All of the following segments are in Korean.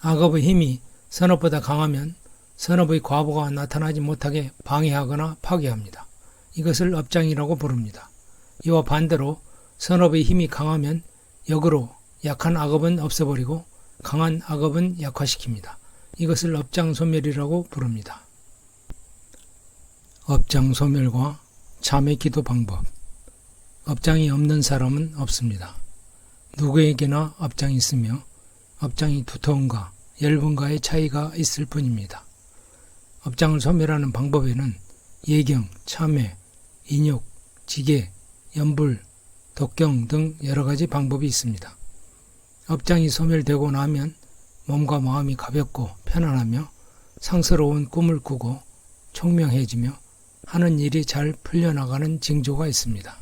악업의 힘이 선업보다 강하면 선업의 과보가 나타나지 못하게 방해하거나 파괴합니다. 이것을 업장이라고 부릅니다. 이와 반대로 선업의 힘이 강하면 역으로 약한 악업은 없애버리고 강한 악업은 약화시킵니다. 이것을 업장 소멸이라고 부릅니다. 업장 소멸과 참의 기도 방법 업장이 없는 사람은 없습니다. 누구에게나 업장이 있으며 업장이 두터운가 얇은가의 차이가 있을 뿐입니다. 업장을 소멸하는 방법에는 예경, 참회, 인욕, 지계, 연불, 독경 등 여러 가지 방법이 있습니다. 업장이 소멸되고 나면 몸과 마음이 가볍고 편안하며 상스러운 꿈을 꾸고 총명해지며 하는 일이 잘 풀려나가는 징조가 있습니다.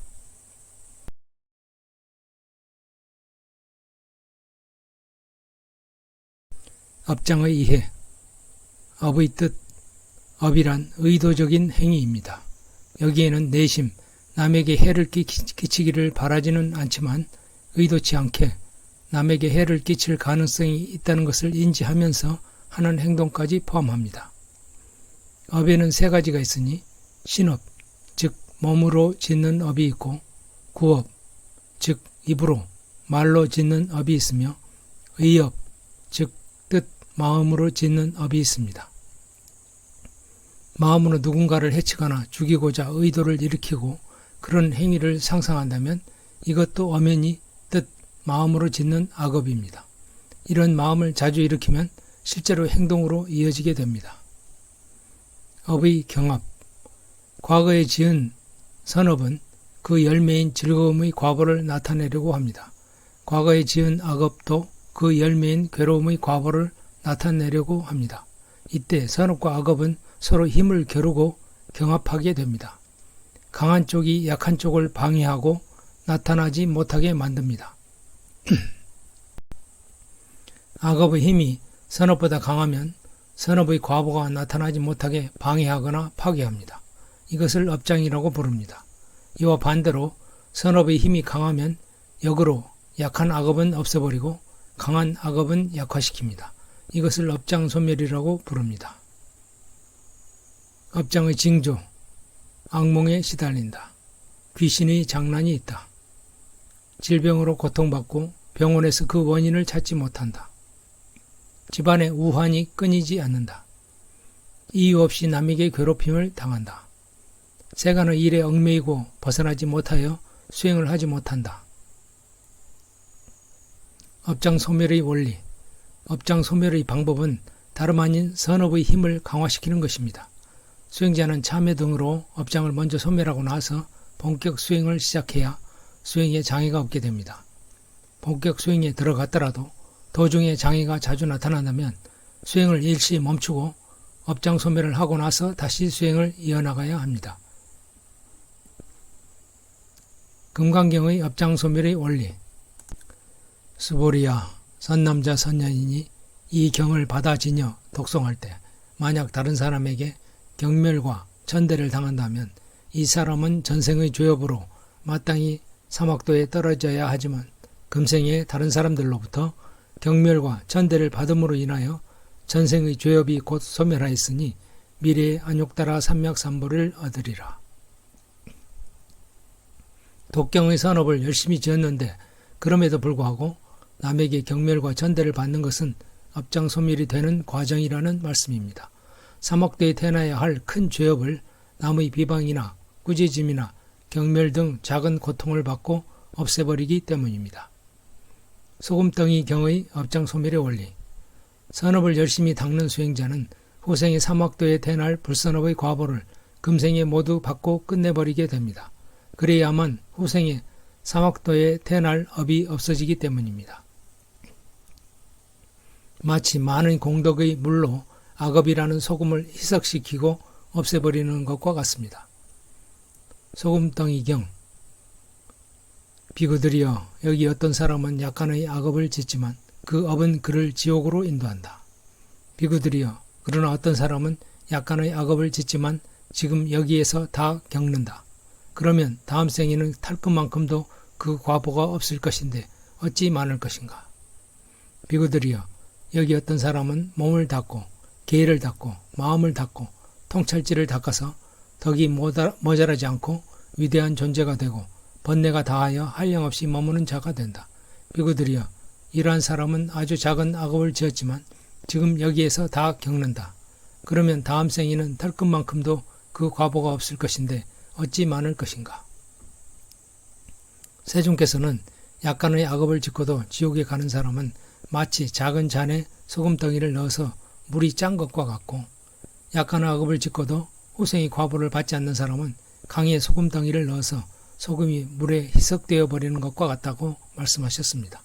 업장의 이해 업의 뜻 업이란 의도적인 행위입니다. 여기에는 내심 남에게 해를 끼치기를 바라지는 않지만 의도치 않게 남에게 해를 끼칠 가능성이 있다는 것을 인지하면서 하는 행동까지 포함합니다. 업에는 세 가지가 있으니 신업, 즉 몸으로 짓는 업이 있고 구업, 즉 입으로 말로 짓는 업이 있으며 의업, 마음으로 짓는 업이 있습니다. 마음으로 누군가를 해치거나 죽이고자 의도를 일으키고 그런 행위를 상상한다면 이것도 엄연히 뜻, 마음으로 짓는 악업입니다. 이런 마음을 자주 일으키면 실제로 행동으로 이어지게 됩니다. 업의 경합 과거에 지은 선업은 그 열매인 즐거움의 과보를 나타내려고 합니다. 과거에 지은 악업도 그 열매인 괴로움의 과보를 나타내려고 합니다. 이때 선업과 악업은 서로 힘을 겨루고 경합하게 됩니다. 강한 쪽이 약한 쪽을 방해하고 나타나지 못하게 만듭니다. 악업의 힘이 선업보다 강하면 선업의 과보가 나타나지 못하게 방해하거나 파괴합니다. 이것을 업장이라고 부릅니다. 이와 반대로 선업의 힘이 강하면 역으로 약한 악업은 없애버리고 강한 악업은 약화시킵니다. 이것을 업장 소멸이라고 부릅니다. 업장의 징조, 악몽에 시달린다. 귀신의 장난이 있다. 질병으로 고통받고 병원에서 그 원인을 찾지 못한다. 집안의 우환이 끊이지 않는다. 이유 없이 남에게 괴롭힘을 당한다. 세간의 일에 얽매이고 벗어나지 못하여 수행을 하지 못한다. 업장 소멸의 원리, 업장 소멸의 방법은 다름 아닌 선업의 힘을 강화시키는 것입니다. 수행자는 참회 등으로 업장을 먼저 소멸하고 나서 본격 수행을 시작해야 수행에 장애가 없게 됩니다. 본격 수행에 들어갔더라도 도중에 장애가 자주 나타난다면 수행을 일시 멈추고 업장 소멸을 하고 나서 다시 수행을 이어나가야 합니다. 금강경의 업장 소멸의 원리 스보리아 선남자 선녀인이 이 경을 받아지녀 독송할 때 만약 다른 사람에게 경멸과 천대를 당한다면 이 사람은 전생의 죄업으로 마땅히 사막도에 떨어져야 하지만 금생에 다른 사람들로부터 경멸과 천대를 받음으로 인하여 전생의 죄업이 곧 소멸하였으니 미래의 안욕따라 삼맥삼보를 얻으리라. 독경의 산업을 열심히 지었는데 그럼에도 불구하고 남에게 경멸과 전대를 받는 것은 업장 소멸이 되는 과정이라는 말씀입니다. 사막대에 태어나야 할 큰 죄업을 남의 비방이나 꾸짖음이나 경멸 등 작은 고통을 받고 없애버리기 때문입니다. 소금덩이 경의 업장 소멸의 원리 선업을 열심히 닦는 수행자는 후생의 사막도에 태어날 불선업의 과보를 금생에 모두 받고 끝내버리게 됩니다. 그래야만 후생에 사막도에 태어날 업이 없어지기 때문입니다. 마치 많은 공덕의 물로 악업이라는 소금을 희석시키고 없애버리는 것과 같습니다. 소금덩이경 비구들이여 여기 어떤 사람은 약간의 악업을 짓지만 그 업은 그를 지옥으로 인도한다. 비구들이여 그러나 어떤 사람은 약간의 악업을 짓지만 지금 여기에서 다 겪는다. 그러면 다음 생에는 탈 것만큼도 그 과보가 없을 것인데 어찌 많을 것인가. 비구들이여 여기 어떤 사람은 몸을 닦고 계를 닦고 마음을 닦고 통찰지를 닦아서 덕이 모자- 모자라지 않고 위대한 존재가 되고 번뇌가 다하여 한량없이 머무는 자가 된다. 비구들이여 이러한 사람은 아주 작은 악업을 지었지만 지금 여기에서 다 겪는다. 그러면 다음 생에는 털끝만큼도 그 과보가 없을 것인데 어찌 많을 것인가. 세종께서는 약간의 악업을 짓고도 지옥에 가는 사람은 마치 작은 잔에 소금덩이를 넣어서 물이 짠 것과 같고 약간의 악업을 짓고도 후생이 과보를 받지 않는 사람은 강에 소금덩이를 넣어서 소금이 물에 희석되어 버리는 것과 같다고 말씀하셨습니다.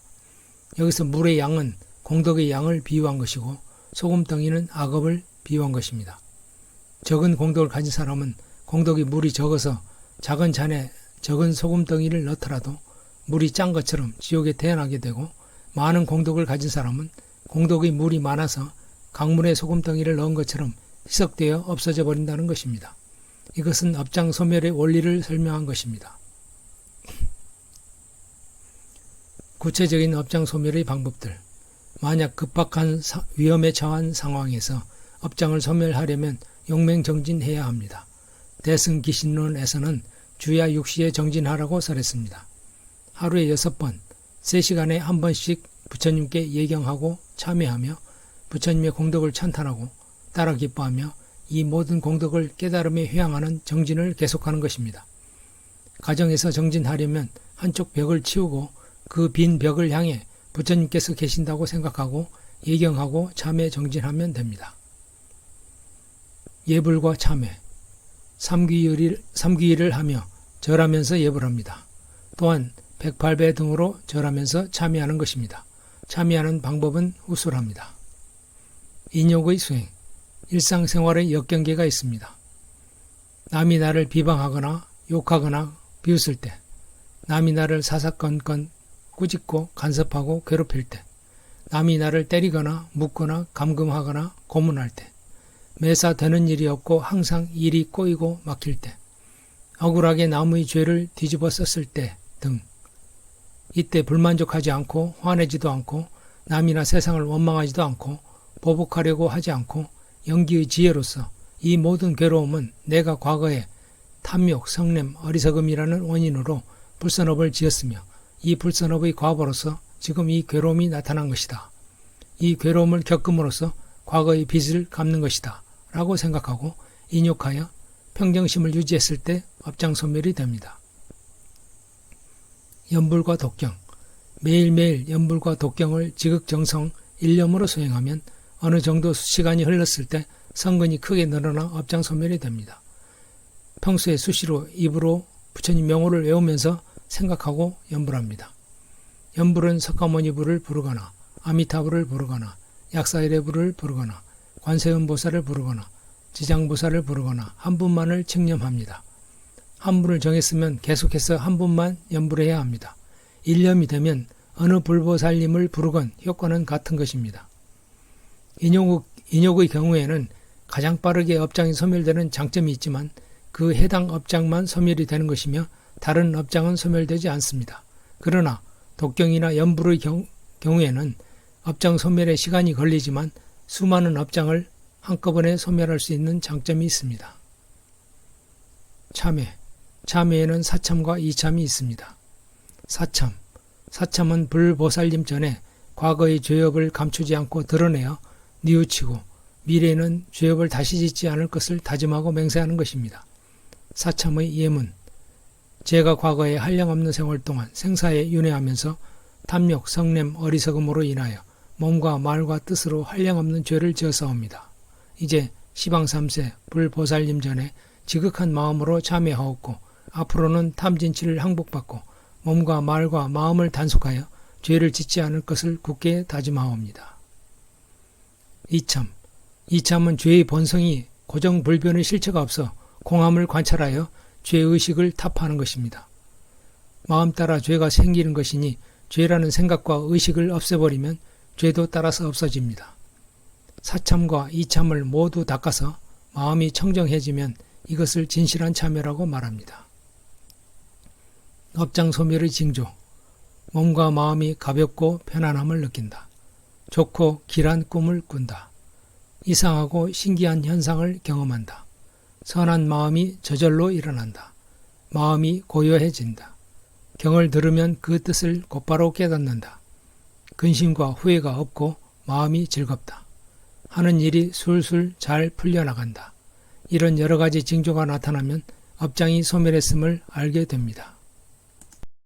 여기서 물의 양은 공덕의 양을 비유한 것이고 소금덩이는 악업을 비유한 것입니다. 적은 공덕을 가진 사람은 공덕이 물이 적어서 작은 잔에 적은 소금덩이를 넣더라도 물이 짠 것처럼 지옥에 태어나게 되고 많은 공덕을 가진 사람은 공덕의 물이 많아서 강물에 소금덩이를 넣은 것처럼 희석되어 없어져 버린다는 것입니다. 이것은 업장 소멸의 원리를 설명한 것입니다. 구체적인 업장 소멸의 방법들. 만약 급박한 사- 위험에 처한 상황에서 업장을 소멸하려면 용맹정진해야 합니다. 대승기신론에서는 주야 6시에 정진하라고 설했습니다. 하루에 여섯 번, 세 시간에 한 번씩 부처님께 예경하고 참회하며 부처님의 공덕을 찬탄하고 따라 기뻐하며 이 모든 공덕을 깨달음에 회항하는 정진을 계속하는 것입니다. 가정에서 정진하려면 한쪽 벽을 치우고 그 빈 벽을 향해 부처님께서 계신다고 생각하고 예경하고 참회 정진하면 됩니다. 예불과 참회, 삼귀일을, 삼귀일을 하며 절하면서 예불합니다. 또한 108배 등으로 절하면서 참여하는 것입니다. 참여하는 방법은 후술합니다. 인욕의 수행, 일상생활의 역경계가 있습니다. 남이 나를 비방하거나 욕하거나 비웃을 때, 남이 나를 사사건건 꾸짖고 간섭하고 괴롭힐 때, 남이 나를 때리거나 묻거나 감금하거나 고문할 때, 매사 되는 일이 없고 항상 일이 꼬이고 막힐 때, 억울하게 남의 죄를 뒤집어 썼을 때 등. 이때 불만족하지 않고 화내지도 않고 남이나 세상을 원망하지도 않고 보복하려고 하지 않고 연기의 지혜로서 이 모든 괴로움은 내가 과거에 탐욕, 성냄, 어리석음이라는 원인으로 불선업을 지었으며 이 불선업의 과보로서 지금 이 괴로움이 나타난 것이다. 이 괴로움을 겪음으로써 과거의 빚을 갚는 것이다. 라고 생각하고 인욕하여 평정심을 유지했을 때 업장 소멸이 됩니다. 연불과 독경 매일매일 연불과 독경을 지극정성 일념으로 수행하면 어느 정도 시간이 흘렀을 때 성근이 크게 늘어나 업장 소멸이 됩니다. 평소에 수시로 입으로 부처님 명호를 외우면서 생각하고 연불합니다. 연불은 석가모니 불을 부르거나 아미타불을 부르거나 약사이레불을 부르거나 관세음보살을 부르거나 지장보살을 부르거나 한 분만을 칭념합니다. 한 분을 정했으면 계속해서 한 분만 연불해야 합니다. 일념이 되면 어느 불보살님을 부르건 효과는 같은 것입니다. 인욕, 인욕의 경우에는 가장 빠르게 업장이 소멸되는 장점이 있지만 그 해당 업장만 소멸이 되는 것이며 다른 업장은 소멸되지 않습니다. 그러나 독경이나 연불의 경, 경우에는 업장 소멸에 시간이 걸리지만 수많은 업장을 한꺼번에 소멸할 수 있는 장점이 있습니다. 참회. 참회에는 사참과 이참이 있습니다. 사참. 사참은 불보살님 전에 과거의 죄업을 감추지 않고 드러내어 뉘우치고 미래에는 죄업을 다시 짓지 않을 것을 다짐하고 맹세하는 것입니다. 사참의 예문. 제가 과거에 한량없는 생활 동안 생사에 윤회하면서 탐욕, 성냄, 어리석음으로 인하여 몸과 말과 뜻으로 한량없는 죄를 지어사옵니다. 이제 시방 3세 불보살님 전에 지극한 마음으로 참회하옵고 앞으로는 탐진치를 항복받고 몸과 말과 마음을 단속하여 죄를 짓지 않을 것을 굳게 다짐하옵니다. 이참 이참은 죄의 본성이 고정불변의 실체가 없어 공함을 관찰하여 죄의식을 타파하는 것입니다. 마음 따라 죄가 생기는 것이니 죄라는 생각과 의식을 없애버리면 죄도 따라서 없어집니다. 사참과 이참을 모두 닦아서 마음이 청정해지면 이것을 진실한 참여라고 말합니다. 업장 소멸의 징조 몸과 마음이 가볍고 편안함을 느낀다. 좋고 길한 꿈을 꾼다. 이상하고 신기한 현상을 경험한다. 선한 마음이 저절로 일어난다. 마음이 고요해진다. 경을 들으면 그 뜻을 곧바로 깨닫는다. 근심과 후회가 없고 마음이 즐겁다. 하는 일이 술술 잘 풀려나간다. 이런 여러 가지 징조가 나타나면 업장이 소멸했음을 알게 됩니다.